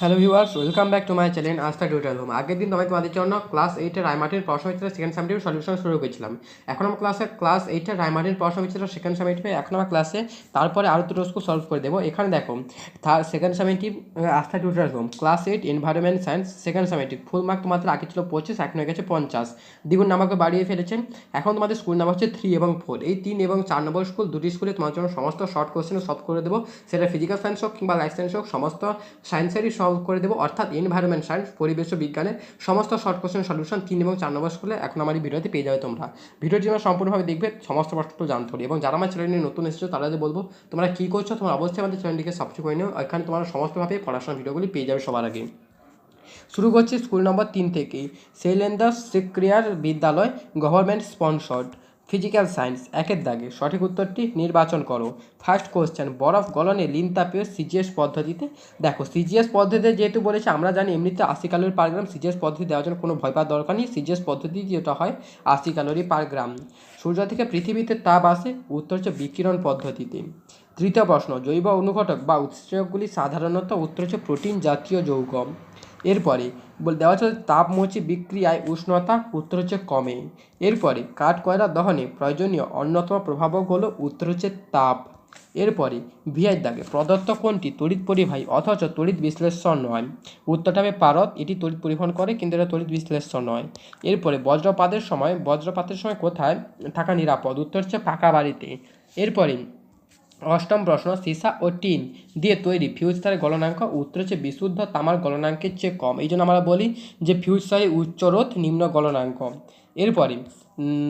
Hello viewers welcome back to my channel Astha tutor home আগের দিন আমি তোমাদের জন্য ক্লাস এইটের রায়মাটির প্রশ্ন বিচিত্র সেকেন্ড সামিটিভ সলিউশন শুরু করেছিলাম। এখন আমার ক্লাসে ক্লাস এইটের রায়মাটির প্রশ্ন বিচিত্র সেকেন্ড সামিটিভে এখন আমার ক্লাসে তারপরে আরও দুটো স্কুল সলভ করে দেবো। এখানে দেখো second summative Astha tutor home class eight environment science second summative full mark তোমাদের আগে ছিল পঁচিশ, এখন হয়ে গেছে পঞ্চাশ। দ্বিগুণ নাম্বারকে বাড়িয়ে ফেলেছে। এখন তোমাদের স্কুল নাম্বার হচ্ছে থ্রি এবং ফোর এই তিন এবং চার নম্বর স্কুল দুটি স্কুলে তোমার জন্য সমস্ত শর্ট কোশ্চেন সলভ করে দেবো। সেটা ফিজিক্যাল সায়েন্স হোক কিংবা লাইফ সায়েন্স হোক, সমস্ত সায়েন্সেরই সলভ করে দেবো, অর্থাৎ এনভায়রনমেন্ট সায়েন্স পরিবেশ বিজ্ঞানের সমস্ত শর্ট কোশ্চেন সলিউশন তিন এবং চার নম্বর স্কুলে এখন আমার এই ভিডিওতে পেয়ে যাবে তোমরা। ভিডিওটি তোমরা সম্পূর্ণভাবে দেখবে, সমস্ত প্রশ্ন জানতে পারি এবং যারা আমার চ্যানেল নতুন এসেছ তাদের বলব, তোমরা কী করছ? তোমরা অবশ্যই আমাদের চ্যানেলটিকে সাবস্ক্রাইব করে নিও। এখানে তোমরা সমস্তভাবে পড়াশোনার ভিডিওগুলি পেয়ে যাবে সবার আগে। শুরু করছি স্কুল নম্বর তিন থেকে। সেলেন্দার সেক্রিয়ার বিদ্যালয় গভর্নমেন্ট স্পন্সর্ড ফিজিক্যাল সায়েন্স একের দাগে সঠিক উত্তরটি নির্বাচন করো। ফার্স্ট কোশ্চেন বরফ গলনে লিন তাপীয় সিজিএস পদ্ধতিতে? দেখো, সিজিএস পদ্ধতিতে যেহেতু বলেছে, আমরা জানি এমনিতে আশি ক্যালোরি পার গ্রাম সিজিএস পদ্ধতি দেওয়ার জন্য কোনো ভয় পাওয়ার দরকার নেই। সিজিএস পদ্ধতি যেটা হয়, আশি ক্যালোরি পার গ্রাম। সূর্য থেকে পৃথিবীতে তাপ আসে, উত্তর হচ্ছে বিকিরণ পদ্ধতিতে। তৃতীয় প্রশ্ন, জৈব অনুঘটক বা উৎসেচকগুলি সাধারণত উত্তর হচ্ছে প্রোটিন জাতীয় যৌগ এরপরে দেওয়া হচ্ছে তাপমোচী বিক্রিয়ায় উষ্ণতা উত্তর হচ্ছে কমে। এরপরে কাঠ কয়লা দহনে প্রয়োজনীয় অন্যতম প্রভাবক হলো উত্তর হচ্ছে তাপ। এরপরে ভিআই দাগে, প্রদত্ত কোনটি তড়িৎ পরিবাহী অথচ তড়িৎ বিশ্লেষণ নয়? উত্তরটা হবে পারদ, এটি তড়িৎ পরিবহন করে, কিন্তু এটা তড়িৎ বিশ্লেষণ নয়। এরপরে বজ্রপাতের সময় বজ্রপাতের সময় কোথায় থাকা নিরাপদ? উত্তর হচ্ছে পাকা বাড়িতে। এরপরে অষ্টম প্রশ্ন, সীসা ও টিন দিয়ে তৈরি ফিউজ তারের গলনাঙ্ক। উত্তর হচ্ছে বিশুদ্ধ তামার গলনাঙ্কের চেয়ে কম। এই জন্য আমরা বলি যে ফিউজ তারের উচ্চরোধ নিম্ন গলনাঙ্ক। এরপরে,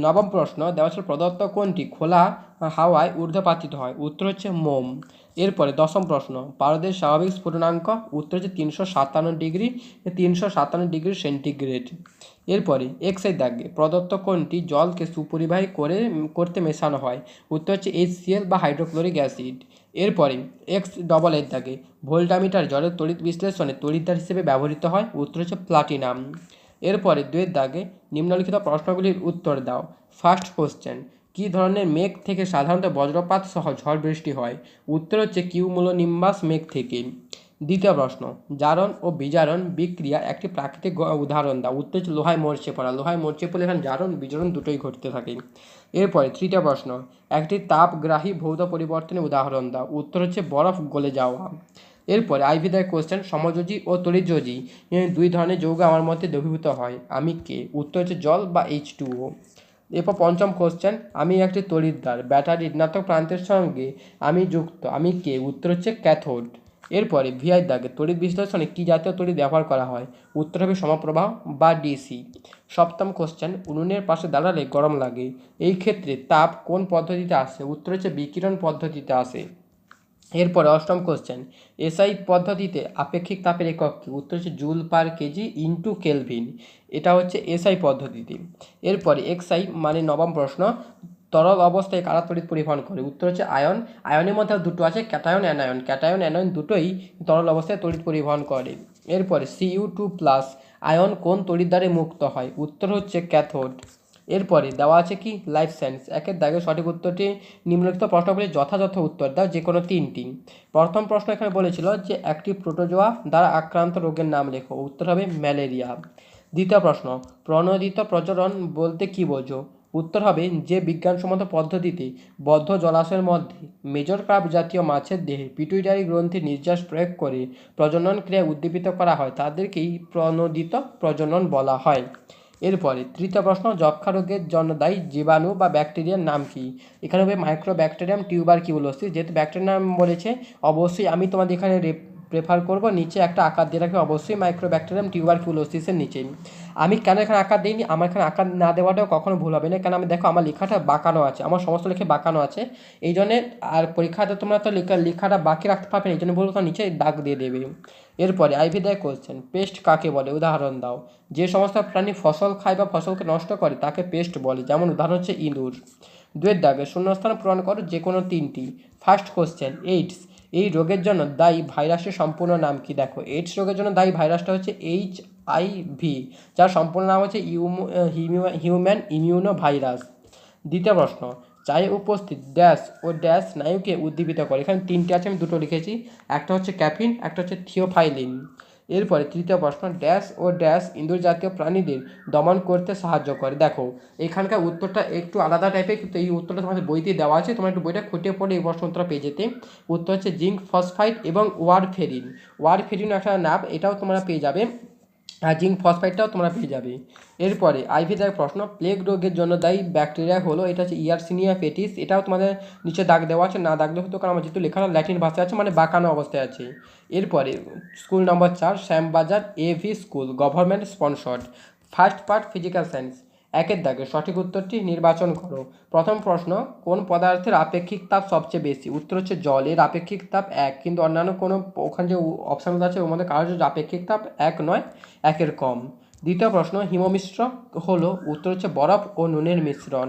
নবম প্রশ্ন দেওয়া প্রদত্ত কোনটি খোলা হাওয়ায় ঊর্ধ্বপাতিত হয়। উত্তর হচ্ছে মোম। এরপরে, দশম প্রশ্ন, পারদের স্বাভাবিক স্ফুটনাঙ্ক, উত্তর হচ্ছে তিনশো সাতান্ন ডিগ্রি, তিনশো সাতান্ন ডিগ্রি সেন্টিগ্রেড। এরপরে এক্সের দাগে প্রদত্ত কোনটি জলকে সুপরিবাহী করে, করতে মেশানো হয়। উত্তর হচ্ছে এইচসিএল বা হাইড্রোক্লোরিক অ্যাসিড। এরপরে এক্স ডবল এর দাগে ভোল্টামিটার জলের তড়িৎ বিশ্লেষণে তড়িৎদ্বার হিসেবে ব্যবহৃত হয়। উত্তর হচ্ছে প্লাটিনাম এরপরে দুয়ের দাগে নিম্নলিখিত প্রশ্নগুলির উত্তর দাও। ফার্স্ট কোশ্চেন কী ধরনের মেঘ থেকে সাধারণত বজ্রপাত সহ ঝড় বৃষ্টি হয়? উত্তর হচ্ছে কিউমুলোনিম্বাস মেঘ থেকে। দ্বিতীয় প্রশ্ন, জারণ ও বিজারণ বিক্রিয়া একটি প্রাকৃতিক উদাহরণ দাও। উত্তর হচ্ছে লোহায় মরচে পড়া। লোহায় মরচে পড়লে এখানে জারণ, বিজারণ দুটোই ঘটতে থাকে। এরপরে তৃতীয় প্রশ্ন, একটি তাপগ্রাহী ভৌত পরিবর্তনের উদাহরণ দাও। উত্তর হচ্ছে বরফ গলে যাওয়া। এরপরে আইভিদায় কোশ্চেন সমযোজী ও তড়িৎযোজী, এ দুই ধরনের যৌগ আমার মধ্যে দ্রবীভূত হয়। আমি কে? উত্তর হচ্ছে জল বা এইচ টু ও এরপর পঞ্চম কোশ্চেন আমি একটি তড়িৎদ্বার, ব্যাটারি ঋণাত্মক প্রান্তের সঙ্গে আমি যুক্ত। আমি কে? উত্তর হচ্ছে ক্যাথোড। এরপরে ভিআই দাগে তড়িৎ বিশ্লেষণে কী জাতীয় তড়িৎ ব্যবহার করা হয়? উত্তর হবে সমপ্রবাহ বা ডিসি। সপ্তম কোশ্চেন উনুনের পাশে দাঁড়ালে গরম লাগে। এই ক্ষেত্রে তাপ কোন পদ্ধতিতে আসে? উত্তর হচ্ছে বিকিরণ পদ্ধতিতে আসে। এরপরে অষ্টম কোশ্চেন এসআই পদ্ধতিতে আপেক্ষিক তাপের একক কি? উত্তর হচ্ছে joule per kg into kelvin. এটা হচ্ছে এসআই পদ্ধতিতে। এরপরে এক্সআই মানে নবম প্রশ্ন তরল অবস্থায় কারা তড়িৎ পরিবহন করে? উত্তর হচ্ছে আয়ন। আয়নের মধ্যে দুটো আছে, ক্যাটায়ন অ্যানায়ন ক্যাটায়ন, অ্যানায়ন দুটোই তরল অবস্থায় তড়িৎ পরিবহন করে। এরপরে সিইউ টু প্লাস আয়ন কোন তড়িৎ দ্বারে মুক্ত হয়? উত্তর হচ্ছে ক্যাথোড। এরপরে দেওয়া আছে কি? লাইফ সায়েন্স একের দাগে সঠিক উত্তরটি নিম্নলিখিত প্রশ্নগুলির যথাযথ উত্তর দাও, যে কোনো তিনটি। প্রথম প্রশ্ন এখানে বলেছিল যে একটি প্রোটোজোয়া দ্বারা আক্রান্ত রোগের নাম লেখো। উত্তর হবে ম্যালেরিয়া। দ্বিতীয় প্রশ্ন, প্রণোদিত প্রজনন বলতে কি বোঝো? উত্তর হবে যে বিজ্ঞানসম্মত পদ্ধতিতে বদ্ধ জলাশয়ের মধ্যে মেজর ক্রাব জাতীয় মাছের দেহে পিটুইটারি গ্রন্থির নির্যাস প্রয়োগ করে প্রজনন ক্রিয়া উদ্দীপিত করা হয়, তাদেরকেই প্রণোদিত প্রজনন বলা হয়। এরপরে তৃতীয় প্রশ্ন যক্ষা রোগের জন্য দায়ী জীবাণু বা ব্যাকটেরিয়ার নাম কি? এখানে হবে মাইক্রোব্যাকটেরিয়াম টিউবার কিউলোসিস যেহেতু ব্যাকটেরিয়ার নাম বলেছে, অবশ্যই আমি তোমাদের এখানে প্রেফার করব, নিচে একটা আকার দিয়ে রাখবে, অবশ্যই মাইক্রোব্যাকটেরিয়াম টিউবার কিউলোসিসের নিচে। আমি কেন এখানে আকার দিইনি? আমার এখানে আকার না দেওয়াটাও কখনো ভুল হবে না। কেন আমি দেখো, আমার লেখাটা বাঁকানো আছে। আমার সমস্ত লেখে বাঁকানো আছে। এই জন্যে আর পরীক্ষাতে তোমরা তো লেখা, লেখাটা বাকি রাখতে পারবে না। এই জন্য বলব তো নিচে দাগ দিয়ে দেবে। এরপরে আইভি দেয় কোশ্চেন পেস্ট কাকে বলে? উদাহরণ দাও। যে সমস্ত প্রাণী ফসল খায় বা ফসলকে নষ্ট করে, তাকে পেস্ট বলে। যেমন উদাহরণ হচ্ছে ইঁদুর। দুয়ের দাগে শূন্যস্থান পূরণ করো যে কোনো তিনটি। ফার্স্ট কোশ্চেন এইডস এই রোগের জন্য দায়ী ভাইরাসের সম্পূর্ণ নাম কি? দেখো এইডস রোগের জন্য দায়ী ভাইরাসটা হচ্ছে এইচ আই ভি যার সম্পূর্ণ নাম হচ্ছে হিউম্যান ইমিউনো ভাইরাস দ্বিতীয় প্রশ্ন, চায়ে উপস্থিত ড্যাশ ও ড্যাশ স্নায়ুকে উদ্দীপিত করে। এখানে তিনটে আছে, আমি দুটো লিখেছি। একটা হচ্ছে ক্যাফিন, একটা হচ্ছে থিওফাইলিন। এরপরে তৃতীয় প্রশ্ন, ড্যাশ ও ড্যাশ ইঁদুর জাতীয় প্রাণীদের দমন করতে সাহায্য করে। দেখো, এখানকার উত্তরটা একটু আলাদা টাইপের কিন্তু এই উত্তরটা তোমাদের বইতে দেওয়া আছে। তোমরা একটু বইটা খুঁটিয়ে পড়ে এই প্রশ্ন উত্তরটা পেয়ে যেতে। উত্তর হচ্ছে জিঙ্ক ফসফাইড এবং ওয়ারফেরিন। ওয়ারফেরিন একটা নাম এটাও তোমরা পেয়ে যাবে। আর জিঙ্ক ফসফাইডটাও তোমরা পেয়ে যাবে। এরপরে আইভি দাগ প্রশ্ন প্লেগ রোগের জন্য দায়ী ব্যাকটেরিয়া হলো, এটা হচ্ছে ইয়ারসিনিয়া পেটিস এটাও তোমাদের নিচে দাগ দেওয়া আছে, না দাগলে হতো, কারণ আমার যেহেতু লেখানো ল্যাটিন ভাষায় আছে মানে বাঁকানো অবস্থায় আছে। এরপরে স্কুল নম্বর চার, Shyambazar AV school government sponsored first part physical science একের দাগে সঠিক উত্তরটি নির্বাচন করো। প্রথম প্রশ্ন, কোন পদার্থের আপেক্ষিক তাপ সবচেয়ে বেশি? উত্তর হচ্ছে জল এর আপেক্ষিক তাপ এক, কিন্তু অন্যান্য কোনো ওখানে যে অপশানগুলো আছে, ওর মধ্যে কারোর আপেক্ষিক তাপ এক নয়, একের কম। দ্বিতীয় প্রশ্ন, হিমমিশ্র হলো, উত্তর হচ্ছে বরফ ও নুনের মিশ্রণ।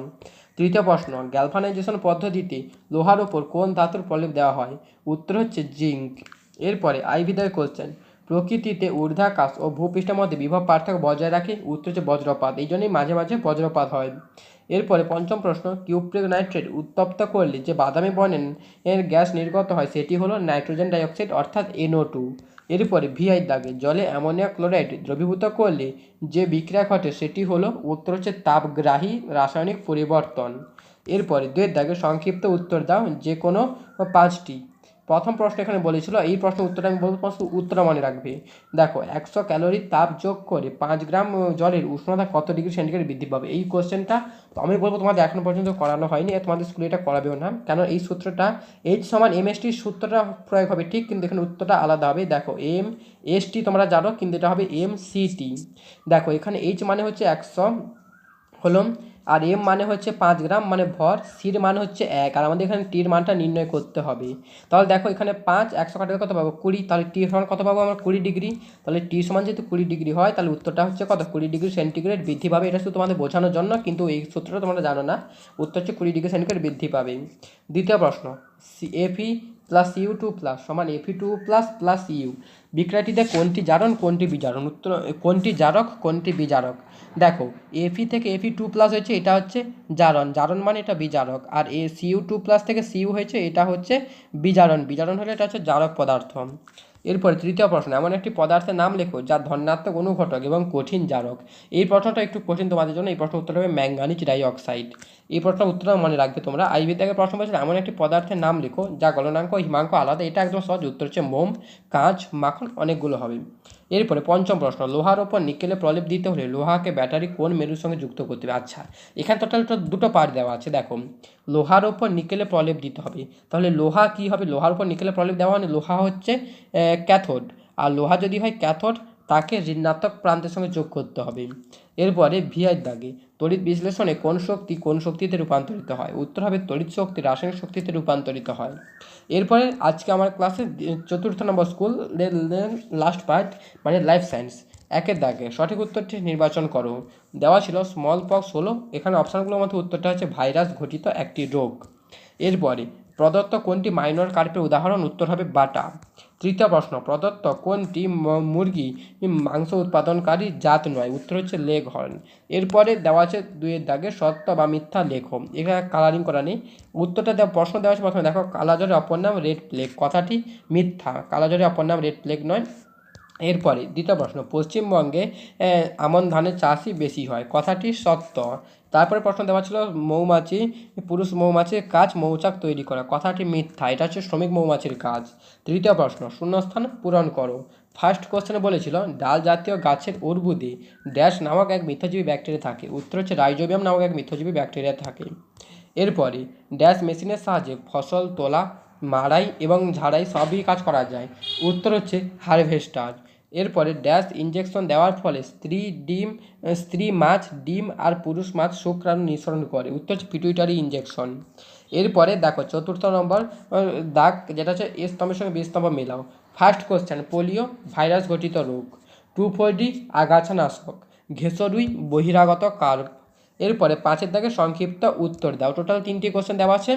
তৃতীয় প্রশ্ন গ্যালভানাইজেশন পদ্ধতিতে লোহার ওপর কোন ধাতুর প্রলেপ দেওয়া হয়? উত্তর হচ্ছে জিঙ্ক। এরপরে আইভিদার কোশ্চেন প্রকৃতিতে ঊর্ধ্বাকাশ ও ভূপৃষ্ঠের মধ্যে বিভব পার্থক্য বজায় রাখে উত্তর হচ্ছে বজ্রপাত। এই জন্যই মাঝে মাঝে বজ্রপাত হয়। এরপরে পঞ্চম প্রশ্ন, কিউপ্রিক নাইট্রেট উত্তপ্ত করলে যে বাদামি বর্ণের এর গ্যাস নির্গত হয় সেটি হলো নাইট্রোজেন ডাইঅক্সাইড অর্থাৎ এনও টু। এরপরে ভিআই দাগে, জলে অ্যামোনিয়া ক্লোরাইড দ্রবীভূত করলে যে বিক্রিয়া ঘটে সেটি হলো উত্তর হচ্ছে তাপগ্রাহী রাসায়নিক পরিবর্তন। এরপরে দুয়ের দাগে সংক্ষিপ্ত উত্তর দাও যে কোনো পাঁচটি। প্রথম প্রশ্ন এখানে বলেছিল, এই প্রশ্ন উত্তরটা আমি বলব, প্রশ্ন উত্তরটা মনে রাখবে। দেখো, একশো ক্যালোরি তাপ যোগ করে পাঁচ গ্রাম জলের উষ্ণতা কত ডিগ্রি সেন্টিগ্রেড বৃদ্ধি পাবে? এই কোশ্চেনটা আমি বলব তোমাদের এখনও পর্যন্ত করানো হয়নি তোমাদের স্কুলে এটা করাবেও না। কেন এই সূত্রটা এইচ সমান এম এস টির সূত্রটা প্রয়োগ হবে ঠিক, কিন্তু এখানে উত্তরটা আলাদা হবে। দেখো এম এস টি তোমরা জানো, কিন্তু এটা হবে এম সি টি দেখো, এখানে এইচ মানে হচ্ছে একশো, হলো আর এম মানে হচ্ছে পাঁচ গ্রাম মানে ভর সির মানে হচ্ছে এক। আর আমাদের এখানে টির মানটা নির্ণয় করতে হবে। তাহলে দেখো এখানে পাঁচ, একশো কাটাতে কত পাবো? কুড়ি। তাহলে টি সমান কত পাবো আমরা? কুড়ি ডিগ্রি। তাহলে টি সমান যেহেতু কুড়ি ডিগ্রি হয়, তাহলে উত্তরটা হচ্ছে কত? কুড়ি ডিগ্রি সেন্টিগ্রেড বৃদ্ধি পাবে। এটা শুধু তোমাদের বোঝানোর জন্য, কিন্তু এই সূত্রটা তোমরা জানো না। উত্তর হচ্ছে কুড়ি ডিগ্রি সেন্টিগ্রেড বৃদ্ধি পাবে। দ্বিতীয় প্রশ্ন C F plus U two plus সমান এফি টু প্লাস প্লাস ইউ বিক্রিয়াটিতে কোনটি জারণ, কোনটি বিজারণ? উত্তর, কোনটি জারক, কোনটি বিজারক? দেখো এফি থেকে এফি টু প্লাস হয়েছে, এটা হচ্ছে জারণ। জারণ মানে এটা বিজারক। আর এ সিইউ টু প্লাস থেকে সিউ হয়েছে, এটা হচ্ছে বিজারণ। বিজারণ হলে এটা হচ্ছে জারক পদার্থ। এরপরে তৃতীয় প্রশ্ন, এমন একটি পদার্থের নাম লেখো যা ধনাত্মক অনুঘটক এবং কঠিন জারক। এই প্রশ্নটা একটু কঠিন তোমাদের জন্য, এই প্রশ্ন উত্তর হবে ম্যাঙ্গানিজ ডাইঅক্সাইড। এই প্রশ্নটা উত্তরটা মনে রাখবে তোমরা। আইবি থেকে প্রশ্ন বলছিল এমন একটি পদার্থের নাম লেখো যা গলনাঙ্ক, হিমাঙ্ক আলাদা, এটা একদম সহজ উত্তর হচ্ছে মোম, কাঁচ, মাখন, অনেকগুলো হবে। এরপরে পঞ্চম প্রশ্ন, লোহার ওপর নিকেলে প্রলেপ দিতে হলে লোহাকে ব্যাটারি কোন মেরুর সঙ্গে যুক্ত করতে হবে? আচ্ছা এখানে টোটাল দুটো পার্ট দেওয়া আছে, দেখো। লোহার ওপর নিকেলে প্রলেপ দিতে হবে। তাহলে লোহা কি হবে? লোহার ওপর নিকেলে প্রলেপ দেওয়া মানে লোহা হচ্ছে ক্যাথোড আর লোহা যদি হয় ক্যাথোড তাকে ঋণাত্মক প্রান্তের সঙ্গে যোগ করতে হবে। এরপরে ভিআই দাগে, তড়িৎ বিশ্লেষণে কোন শক্তি কোন শক্তিতে রূপান্তরিত হয়? উত্তর হবে তড়িৎ শক্তি রাসায়নিক শক্তিতে রূপান্তরিত হয়। এরপরে আজকে আমার ক্লাসে চতুর্থ নম্বর স্কুল লাস্ট পার্ট মানে লাইফ সায়েন্স একের দাগে, সঠিক উত্তরটি নির্বাচন করো। দেওয়া ছিল স্মল পক্স হলো, এখানে অপশানগুলোর মধ্যে উত্তরটা হচ্ছে ভাইরাস ঘটিত একটি রোগ। এরপরে, প্রদত্ত কোনটি মাইনর কার্পের উদাহরণ? উত্তর হবে বাটা। তৃতীয় প্রশ্ন, প্রদত্ত কোনটি মুরগি মাংস উৎপাদনকারী জাত নয়? উত্তর হচ্ছে লেগ হর্ন এরপরে দেওয়া আছে দুইয়ের দাগে সত্য বা মিথ্যা লেখো। এখানে কালারিং করা নেই। উত্তরটা দেওয়া, প্রশ্ন দেওয়া আছে প্রথমে। দেখো কালাজরের অপর নাম রেড প্লেগ কথাটি মিথ্যা। কালাজরের অপর নাম রেড প্লেগ নয়। এরপরে দ্বিতীয় প্রশ্ন, পশ্চিমবঙ্গে আমন ধানের চাষই বেশি হয়। কথাটি সত্য। তারপরে প্রশ্ন দেওয়া ছিল, মৌমাছি, পুরুষ মৌমাছির কাজ মৌচাক তৈরি করা। কথাটি মিথ্যা। এটা হচ্ছে শ্রমিক মৌমাছির কাজ। তৃতীয় প্রশ্ন, শূন্যস্থান পূরণ করো। ফার্স্ট কোশ্চেনে বলেছিল, ডাল জাতীয় গাছের উর্বুদে ড্যাশ নামক এক মিথ্যাজীবী ব্যাকটেরিয়া থাকে। উত্তর হচ্ছে, রাইজোবিয়াম নামক এক মিথ্যাজীবী ব্যাকটেরিয়া থাকে। এরপরে, ড্যাশ মেশিনের সাহায্যে ফসল তোলা মাড়াই এবং ঝাড়াই সবই কাজ করা যায়। উত্তর হচ্ছে হারভেস্টার। এরপরে ড্যাশ ইঞ্জেকশন দেওয়ার ফলে স্ত্রী ডিম, স্ত্রী মাছ, ডিম আর পুরুষ মাছ শুক্রাণু নিঃসরণ করে। উত্তর হচ্ছে পিটুইটারি ইঞ্জেকশন এরপরে দেখো চতুর্থ নম্বর দাগ যেটা হচ্ছে স্তম্ভের সঙ্গে বি স্তম্ভ মেলাও। ফার্স্ট কোশ্চেন পোলিও ভাইরাস ঘটিত রোগ। টু ফোর ডি আগাছানাশক। ঘেসরুই বহিরাগত কার্ভ এরপরে পাঁচের দাগে সংক্ষিপ্ত উত্তর দাও। টোটাল তিনটি কোশ্চেন দেওয়া আছে।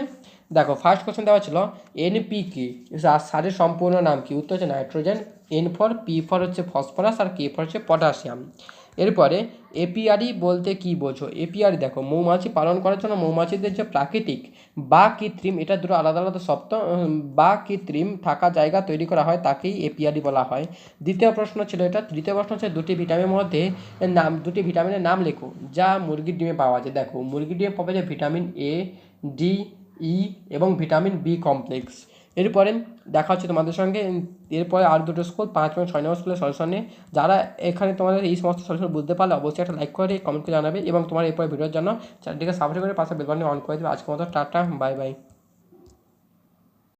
দেখো ফার্স্ট কোশ্চেন দেওয়া ছিল এনপিকে সারের সম্পূর্ণ নাম কি? উত্তর হচ্ছে nitrogen N for P for হচ্ছে ফসফরাস আর কে ফর হচ্ছে পটাশিয়াম এরপরে এপিআরি বলতে কি বোঝো? এপিআরি দেখো, মৌমাছি পালন করার জন্য মৌমাছিদের যে প্রাকৃতিক বা কৃত্রিম, এটা দুটো আলাদা আলাদা শব্দ বা কৃত্রিম থাকা জায়গা তৈরি করা হয়, তাকেই এপিআরি বলা হয়। দ্বিতীয় প্রশ্ন ছিল এটা, তৃতীয় প্রশ্ন হচ্ছে দুটি ভিটামিনের মধ্যে নাম, দুটি ভিটামিনের নাম লেখো, যা মুরগির ডিমে পাওয়া যায়। দেখো, মুরগির ডিমে পাওয়া যায় ভিটামিন এ ডি ই এবং ভিটামিন বি কমপ্লেক্স এরপরে দেখা হচ্ছে তোমাদের সঙ্গে। এরপরে আর দুটো স্কুল পাঁচ এবং ছয় নম্বর স্কুলের সলিউশন নিয়ে। যারা এখানে তোমাদের এই সমস্ত সলিউশন বুঝতে পারলে অবশ্যই একটা লাইক করে কমেন্ট করে জানাবে এবং তোমার এরপরে ভিডিওর জন্য চ্যানেলটিকে সাবস্ক্রাইব করে পাশে বেলবানি অন করে দেবে। আজকের মতো টাটা বাই বাই